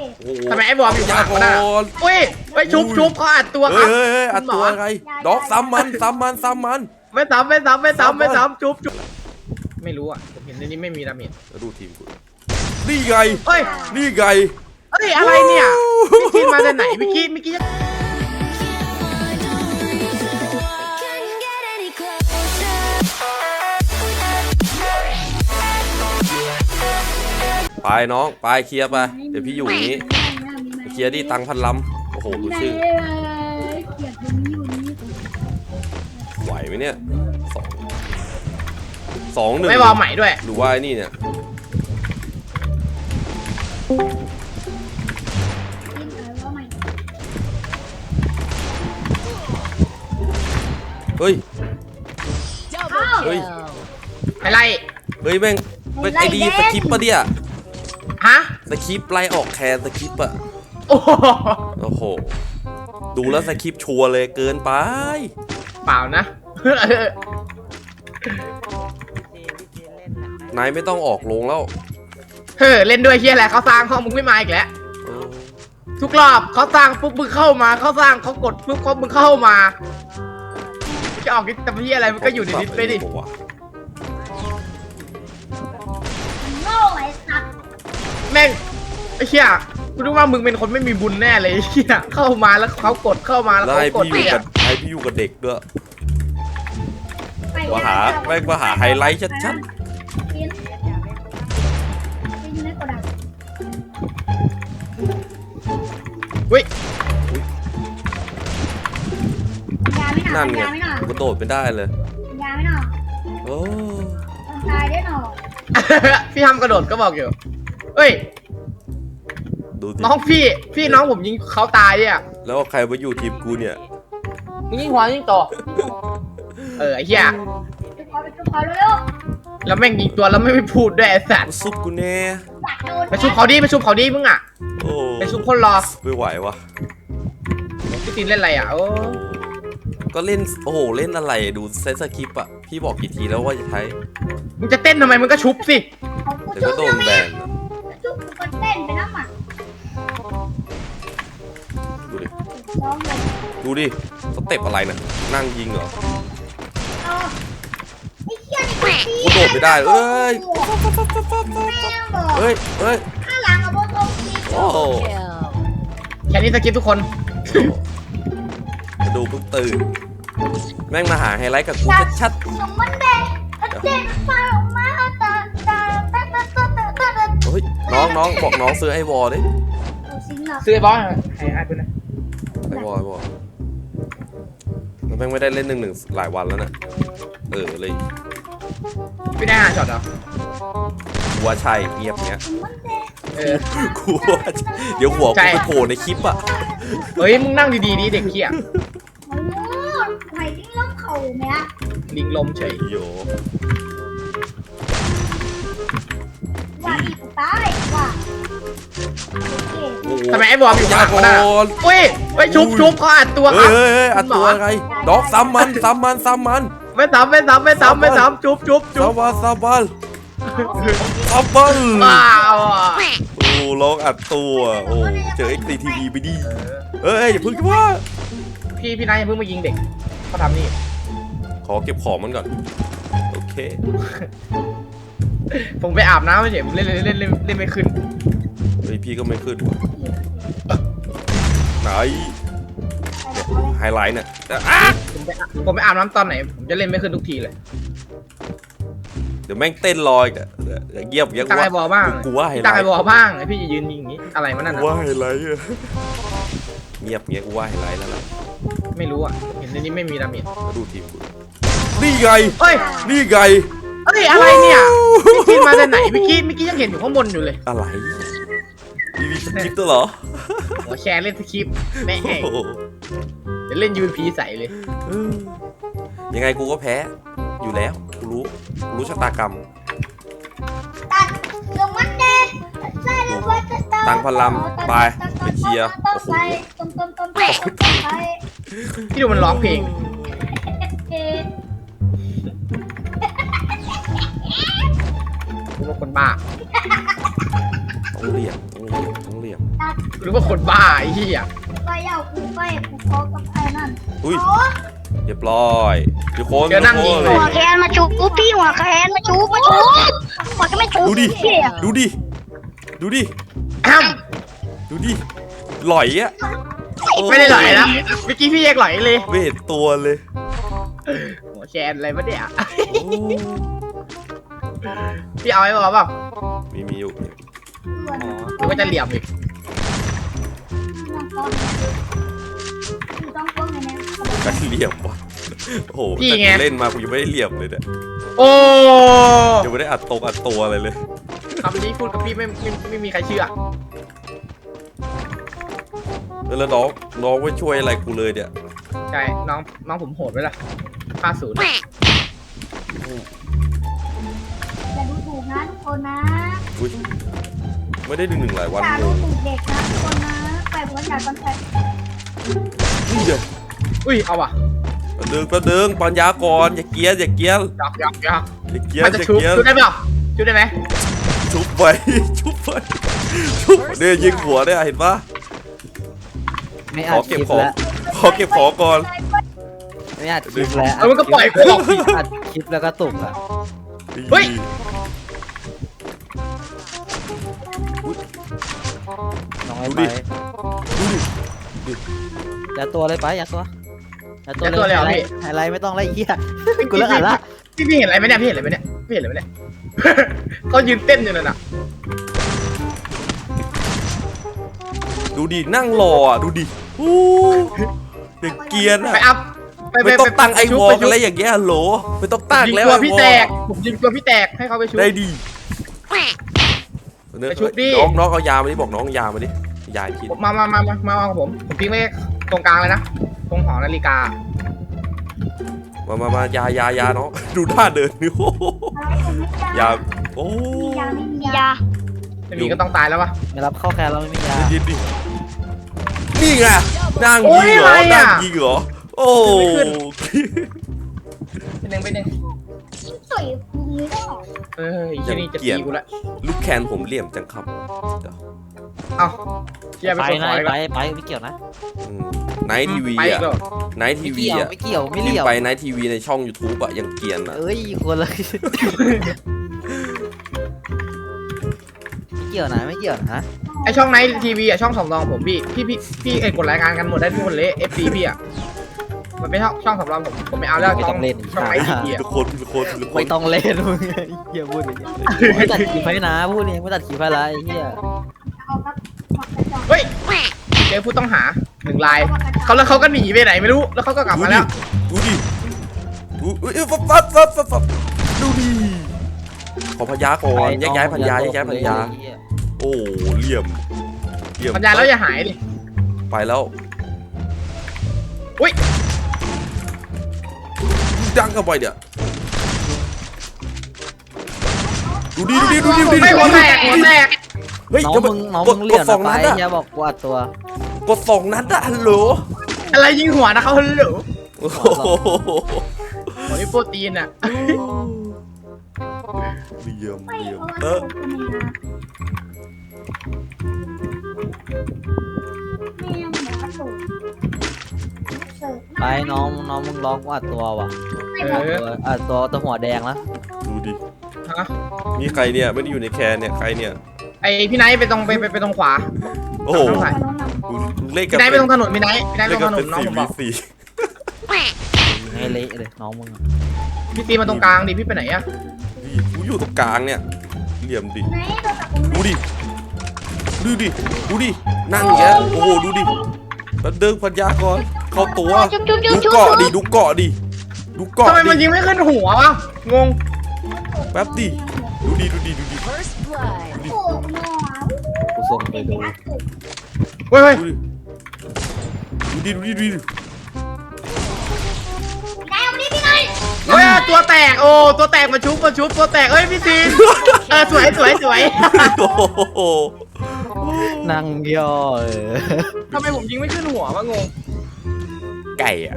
โอ้โหทำไมไอ้บอมอยู่ข้างหลังก่วะน่ะอนอุ้ยเฮ้ยชุบชุบเขาอัดตัวคเฮ้รัยบเฮ้ยเฮ้ยอัดคุณหมอตัวไงด็อกซ้ำมันซ้ำมันซ้ำมัน ไม่ซ้ำไม่ซ้ำไม่ซ้ำไม่ซ้ำซ้ำชุบชุบไม่รู้อะผมเห็นในนี้ไม่มีดาเมจแล้วดูทีมกูนี่ไง เฮ้ยนี่ไง เฮ้ยอะไรเนี่ยพี่กินมาจากไหนพี่กี้พี่กี้ Couldn't get any closer. ไปน้องไปเคลียร์ไป เดี๋ยวพี่อยู่อย่างนี้เคลียร์ดิตังค์พันลำโอ้โหดูชื่อเกียดตรงนี้อยู่นี้ไหวไหมเนี่ยสองสองหนึ่งไม่บอมใหม่ด้วยหรือว่าไอ้นี่เนี่ยกินอะไรว่าใหม่เฮ้ยอ้าวเฮ้ยไม่ไล่เฮ้ยแม่งเป็นไอดีสคริปต์ปะเนี่ย ฮะสคริปต์ไล่ออกแคนสคริปต์อะโอ้โหโอ้โห ดูแล้วสคริปต์ชัวร์เลยเกินไป เปล่านะ นายไม่ต้องออกลงแล้วเฮ้ยเล่นด้วยเฮียอะไรเขาสร้างห้องมึงไม่มาอีกแล้วเออทุกรอบเขาสร้างปุ๊บมึงเข้ามาเขาสร้างเขากดปุ๊บเขามึงเข้ามาจะออกนิดแต่เฮียอะไรมันก็อยู่ในนิดไปดิบอกว่า ม่งไอ้เฮียกูรู้ว่ามึงเป็นคนไม่มีบุญแน่เลยไอ้เฮียเข้ามาแล้วเขากดเข้ามาแล้วแล้วเขาให้กดพี่อยู่เนี่ยกับให้พี่อยู่กับเด็กด้วยไปมาหาแม่งมาหาไฮไลท์ชัดกินกินในกระดาษเฮ้ยยาไม่หๆนานั่นไงยาไม่หนากูกระโดดไม่ได้เลยยาไม่หนาโอ้คนตายได้หนอพี่ทำกระโดดก็บอกอยู่ เฮ้ย ดูสิน้องพี่ พี่น้องผมยิงเขาตายเนี่ยแล้วใครมาอยู่ทีมกูเนี่ย มึงยิงหัวยิงต่อ เออไอ้เฮียจุกคอไปจุกคอเร็วแล้วแม่งยิงตัวแล้วไม่ไปพูดด้วยไอ้สัตว์ซุปกูแน่ ๆดักโดนไปชุบเขาดิไปชุบเขาดิมึงอะโอ้ไปชุบคนรอไม่ไหววะพี่ตีนเล่นอะไรอะโอ้ก็เล่น โอ้โห เล่นอะไร ดูเซตสคริปต์อะพี่บอกกี่ทีแล้วว่าจะใช้ มึงจะเต้นทำไมมึงก็ชุบสิ เขาเดี๋ยวก็โดนแบนอะจุกคน เต้นไปน้ำหมักดูดิ ร้องเลยดูดิสเต็ปอะไรน่ะนั่งยิงเหรอเอาไอ้เหี้ยนี่กูโดดไม่ได้ เอ้ยแม่งบอกเฮ้ยเฮ้ยข้างหลังเอาโบตรงทีโอ้โหแค่นี้สกิปทุกคนดูเพิ่งตื่น แม่งมาหาไฮไลท์กับกูชัดสมมันเด็กเด็กไฟอ น้องน้องบอกน้องซื้อไอวอลดิสิงเหรอซื้อไอ้บอสให้ให้ไปนะไอวอลไอวอลแล้วแม่งไม่ได้เล่นหนึ่งหนึ่งหลายวันแล้วนะเออเลยพี่ได้ห้าช็อตเหรอกูว่าใช่เงียบเงี้ยสมมันเด็กเออ กูว่าเดี๋ยวหัวกูไปโผล่ในคลิปอะเฮ้ยมึงนั่งดีๆดิเด็กเขี้ยโอ้ไหวดิ้งล้มเข่าไหมอะลิงลมเฉย โย ว่าอีกตาย ทำไมไอ้บอมอยู่ข้างหลังวะน่ะก่อนเฮ้ยเฮ้ยชุบชุบเขาอัดตัวคเฮ้รัยบเฮ้ยเฮ้ยอัดตัวไงด็อกซ้ำมันซ้ำมันซ้ำมันไม่ซ้ำไม่ซ้ำไม่ซ้ำไม่ซ้ำชุบชุบชุซ้ำบมันซ้ำมันซ้ำมันว้าวอะโอ้ร้องอัดตัวโอ้เจอเอ็กซ์ทีวีไปดิเอ้ยอย่าเพึ่งคิดว่าพี่พี่นายอย่าเพิ่งมายิงเด็กเขาทำนี่ขอเก็บของมันก่อนโอเค ผมไปอาบน้ำไม่เฉยผมเล่นเล่นเล่นเล่นเล่นไม่ขึ้นเฮ้ยพี่ก็ไม่ขึ้นว่ะไหนไฮไลท์เนี่ยแต่อะผมไปอาบผมไปอาบน้ำตอนไหน ผมจะเล่นไม่ขึ้นทุกทีเลยเดี๋ยวแม่งเต้นลอยกันเดี๋ยวเงียบเงียบตั้งไอ้บอลบ้างกูว่าไฮไลตั้งไอ้ท์บอลบ้างไอพี่จะยืนยิงอย่างนี้อะไรวะนั่นกูน่ะว่าไฮไลท์อะเงียบเงี้ยกูว่าไฮไลท์แล้วล่ะไม่รู้อะเห็นในนี้ไม่มีดาเมจมาดูทีมกูนี่ไงเฮ้ยนี่ไง เฮ้ยอะไรเนี่ยพี่กินมาจากไหนเมื่อกี้เมื่อกี้ยังเห็นอยู่ข้างบนอยู่เลยอะไรมีมีสคริปต์ตัวเหรอหัวแชร์เล่นสคริปต์แม่งโอ้โหเดี๋ยวเล่นยูพีใส่เลยเออยังไงกูก็แพ้อยู่แล้วกูรู้กูรู้ชะตากรรม ตัดสมมันเด็กใส่เลยว่าจะตังค์พลังไปไปเคลียร์โอ้โหต้มต้มต้มต้มต้มไปพี่ดูมันร้องเพลง เอ๊ะ คนบ้า ต้องเรียกต้องเรียกต้องเรียกตาหรือว่าคนบ้าไอ้เหี้ยไปเอากูไปกูขอกับไอ้นั่นอุ้ย โอ้เรียบร้อยทุกคนเดี๋ยวนั่งยิงเลยหัวแคนมาชูพี่หัวแคนมาชูมาชูหัวก็ไม่ชูดูดิพี่อะดูดิ ดูดิ อ้าวดูดิ หลอยอะโไม่ได้ไหลนะเมื่อกี้พี่ยังไหลเลย เวทตัวเลย หัวแชนอะไรวะเนี่ย โอ้ พี่เอาไว้บอกเปล่ามีมีอยู่ผมก็จะเหลี่ยมอีกต้องก้มเลยนะการเหลี่ยมวะโอ้โหพี่แต่ไงกูเล่นมากูยังไม่ได้เหลี่ยมเลยเนี่ยโอ้ยังไม่ได้อัดตรงอัดตัวอะไรเลยคำนี้พูดกับพี่ไม่ไม่ไม่มีใครเชื่อแล้วน้องน้องไม่ช่วยอะไรกูเลยเนี่ยใช่น้องน้องผมโหดไว้ละค่าศูนย์ คนนะอุ้ยไม่ได้ดึงหนึ่งหลายวันอย่าเลดูยถูกเด็กนะทุกคนนะไปหัวจ่ายคอนแทคนี่เดี๋ยวอุ้ย เอาว่ะประเดิงประเดิงปัญญาก่อนอย่าเกี้ยนอย่าเกี้ยนหยอกหยอกหยอกอย่าเกี้ยนมันจะอย่าชุบเกี้ยนชุบได้เปล่าชุบได้ไหมชุบไป ชุบไปชุบเนี่ยยิงหัวเนี่ยเห็นปะ ไม่ขอัอดคเก็บลิปของแล้ว ขอเก็บของก่อน ไม่อัดคลิปแล้วเออมันก็ปล่อยกูออกสิอัดคลิปแล้วก็ตุกอะเฮ้ย ดูไปดิ ดูดิอย่าตัวเลยไปอย่าตัวอย่าตัวอย่าตัวเลยเหรอพี่ ไฮไลท์ไม่ต้องไล่เหี้ยกูเลิกอ่านละพี่พี่เห็นอะไรไหมเนี่ยพี่เห็นอะไรไหมเนี่ยพี่เห็นอะไรไหมเนี่ย เขายืนเต้นอยู่นั่นน่ะดูดิ นั่งรออะ ดูดิโอ้เด็กเกรียนไปอะอัพไปไปไม่ต้องตั้งไอปชุบวอลปกัชุนบอะไรอย่างเงี้ยฮัลโหลไม่ต้องตั้งยิงแล้วตัวไอพี่วอแตลกผมยิงตัวพี่แตกให้เขาไปชุบ ได้ดีไปชุบดิ น้องน้องเอายามาดิบอกน้องเอายามาดิ ยากินมามามามามามากับผม ผมทิ้งไว้ตรงกลางเลยนะ ตรงหอนาฬิกา มามา มายายายาน้องดูท่าเดินนี่โอ้โหยาโอ้มียาไม่มียาไม่มีก็ต้องตายแล้ววะ ไม่รับเข้าแคร์เราไม่มียายินดินี่ไงนั่งโอ้ยิยงเหรออะไรอะนั่งยิงเหรอ โอ้ไม่ขึ้นเป็นหนึ่งเป็นหนึ่งสวยกูมือได้หรอเอ้ยที่นี่จะตีกูละ ลูกแคนผมเหลี่ยมจังครับเดี๋ยว เอ้าเชียร์ไปไปกดขนะอเลยไปละไปไม่เกี่ยวนะไนท์ทีวีไปอีอะกแล้วไนท์ทีไม่วีเกี่ยวอะไม่เกี่ยวไม่พิมเลี่ยวพ์ไปไนท์ทีวีในช่อง YouTube อะยังเกรียนอะ เอ้ยคนละ ไม่เกี่ยวนะไม่เกี่ยวนะไอช่องไนท์ทีวีอะช่องสองรองผมพี่พี่พี่พี่ไอกดรายการกันหมดได้ทุกคนเลยเอฟซีพี่อะมันไม่ช่องช่องสำรองผมผมไม่เอาแล้วไม่ช่ต้อองงเล่นช่องไนท์ทีวีอะทุกคนทุกคนทุกคไม่นต้องเล่นมึงเหี้ยพูดอย่างเงี้ยไม่ตัดขีดไฟนะพูดเองไม่ตัดขีดไฟละไอ้เหี้ย เอาครับหมดกระจก เฮ้ย เจอผู้ต้องหาหนึ่งรายเขาแล้วเขาก็หนีไปไหนไม่รู้แล้วเขาก็กลับมาแล้วดูดิดูเอ้ยฟับฟับฟับฟับฟับดูดิขอพญาก่อนแยกย้ายพันยาแยกย้ายพันยาไอ้เหี้ยโอ้เหลี่ยมเหลี่ยมปัญญาแล้วอย่าหายดิไปแล้วอุ้ยดังเข้าไปเดี๋ยวดูดิดูดิดูดิดูดิไม่หัวแตกหัวแตก เฮ้ยน้องทำไมึงน้องกมึดงกเลี่ยดมสองนะไปนัดอะเหี้ยบอกกูอัดตัวกดสองนัดอะฮัลโหลอะไรยิงหัวนะเขาฮัลโหลโอ้โหหัวนี่โปรตีนอะเหลี่ยมไม่เหลี่ยมเพราะเอว่าอกูเป็นยาแม่งเหมือนกระตุกเสิร์ฟไปน้องน้องมึงร้องกูอัดตัวว่ะเออตัวอัดตัวตัวหัวแดงแล้วดูดิฮะมีใครเนี่ยไม่ได้อยู่ในแคนเนี่ยใครเนี่ย ไอพี่ไนท์ไปตรงไปไปไปตรงขวา โอ้โหต้องถ่ายกูกูเล่นกัพี่บไนท์ไปตรงถนนพี่ไนท์พี่ไนท์ไปเล่นตรกังบถนเป็นนน้องสี่ผมบวีอกสี่ให้เละเลยน้องมึงอะพี่ตีมาตรงกลางดิพี่ไปไหนอะนี่กูอยู่ตรงกลางเนี่ยเหลี่ยมดิไหนเราตัดผมดูดิดูดิดูดินั่งอย่างเงี้ยโอ้โหดูดิแล้วเดินพันยากรเข้าตัวจุ๊บจุ๊บจุ๊ดูบจุ๊บเกาะดิดูเกาะดิดูเกาะทำไมมันดิยิงไม่ขึ้นหัววะงงแป๊บดิดูดิดูดิดูดิ First blood. โอ้โหหนอกูส่งไปเป็นดูอัดตุกเฮ้ยเฮ้ยดูดิดูดิดูดิดูดิได้วันนี้พี่หน่อยเฮ้ยตัวแตกโอ้ตัวแตกมาชุบมาชุบตัวแตกเอ้ยพี่ซีนเออสวยสวยสวยโอ้โหนั่งย่อเออทำไมผมยิงไม่ขึ้นหัววะงงไก่อะ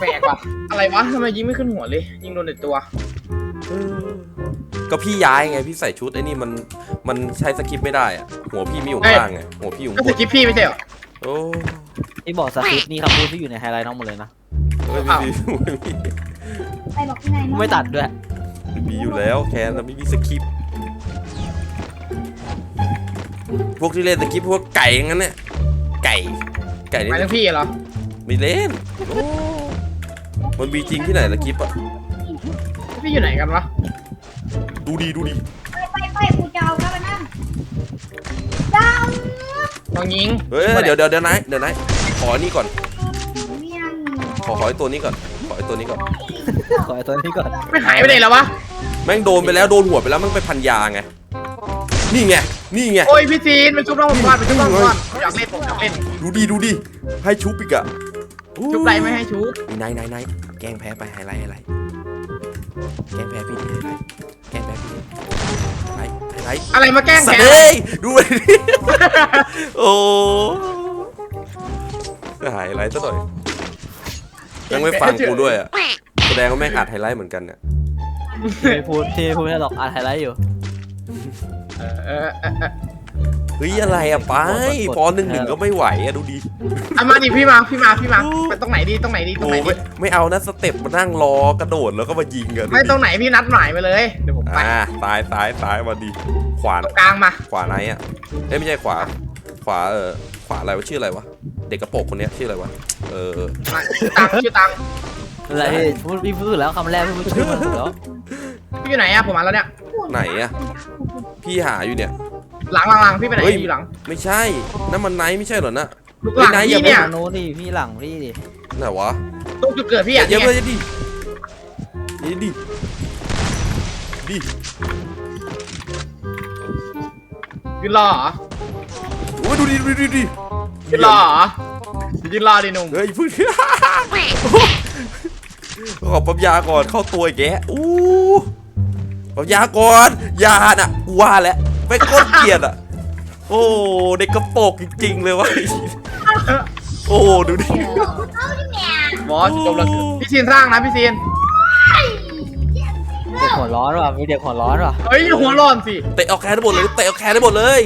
แปลกว่ะอะไรวะทำไมยิงไม่ขึ้นหัวเลย ยิงโดนแต่ตัว เออ ก็ก็พี่ย้ายไงพี่ใส่ชุดไอ้นี่มันมันใช้สคริปต์ไม่ได้อะหัวพี่มีอยู่ข้างล่างไงหัวพี่อยู่ก็ข้างสบนกิปพี่ไม่ใช่เหรอ โอ้ที่บอกสคริปต์นี่คำพูดที่อยู่ในไฮไลท์น้องหมดเลยนะไม่มีอ้าวไม่มีไปบอกยังไงน้องไม่ตัดด้วยไม่มีอยู่แล้วแคนนะไม่มีสคริปต์พวกที่เล่นสคริปต์พวกไก่อย่างนั้นเนี่ยไก่ไก่หมายนี่ถึงพี่เหรอ ไม่เล่นโอ้มันมีจริงที่ไหนสคริปต์อะพี่อยู่ไหนกันวะ ดูดีดูดีไปไปไปกูจะเอาเข้าไปนั่งดาวน้องยิงเฮ้ยเดี๋ยวเดี๋ยวเดี๋ยวนายเดี๋ยวนายขออันนี้ก่อน เมียงขอขอไอ้ตัวนี้ก่อน ขอไอ้ตัวนี้ก่อน ขอไอ้ตัวนี้ก่อนไม่หายไปไหนแล้ววะ แม่งโดนไปแล้วโดนหัวไปแล้วแมันไปพันยาไง นี่ไง นี่ไง โอ้ยพี่ซีนมันชุบน้องผมก่อนมันชุบน้องผมก่อนอยากเล่นผมอยากเล่น ดูดีดูดีให้ชุบอีกอะชุบไรไม่ให้ชุบนี่นายนายนายแกล้งแพ้ไปไฮไลท์ไฮไลท์แกล้งแพ้พี่ดิไฮไลท์แกล้งแพ้พี่ดิไฮไลท์ไฮไลท์อะไรมาแกล้งสัตแกว์เอ้ยดูไปดิโอ้ไฮไลท์ซะหน่อยยังไม่ฟังกูด้วยอะแสดงว่าแม่งอัดไฮไลท์เหมือนกันเนี่ยที่ไม่พูดที่ไม่พูดไม่ได้หรอกอ่านไฮไลท์อยู่ เออเออเออเออ เฮ้ยอะไรอะไปปอหนึ่งหนึ่งก็ไม่ไหวอะดูดิเอามาดิพี่มาพี่มาพี่มาไปตรงไหนดีตรงไหนดีตรงโอ้ไหนดีไม่ไม่เอานะสเต็ปมานั่งรอกระโดดแล้วก็มายิงกันดูไม่ดิตรงไหนพี่นัดหมายไปเลยเดี๋ยวผมไปอ่าซ้ายซ้ายซ้ายมาดีขวาตรงกลางมาขวาไหนอะเอ้ยไม่ใช่ขวา ขวาเออขวาอะไรวะชื่ออะไรวะเด็กกระโปรงคนเนี้ยชื่ออะไรวะเออ มาชื่อตังชื่อตังอะไรพี่พูดพี่พูดแล้วคำแรกพี่พูดชื่อมันถูกแล้วพี่อยู่ไหนอะผมมาแล้วเนี่ยไหนอะพี่หาอยู่เนี่ย หลังหลังหลังพี่ไปไหนเฮ้ย อยู่หลังไม่ใช่นั่นมันไนท์ไม่ใช่เหรอนะลูกหลังไหนๆอย่าพี่เนี่ยทางโน้นดิพี่หลังพี่ดิไหนวะตรงจุดเกิดพี่อะเดี๋ยวเนี่ยเดี๋ยวดินี่ดิดิยืนรอเหรอโอ้ยดูดิดูดิดูดิยืนรอเหรอยืนรอดิหนุ่มเฮ้ยพึ่ง ขอปั๊มยาก่อนเข้าตัวอีกแกอู้ปั๊มยาก่อนยาน่ะกูว่าแล้ว ไม่โคตรเกลียดอะ โอ้เด็กกระโปรงจริง ๆ เลยวะโอ้ดูดิ เอาดิแม่บอสจบแล้วพี่ซีนสร้างนะพี่ซีนเด็กหัวร้อนว่ะมีเด็กหัวร้อนว่ะเฮ้ยหัวร้อนสิ เตะออกแขนได้หมดเลย เตะออกแขนได้หมดเลย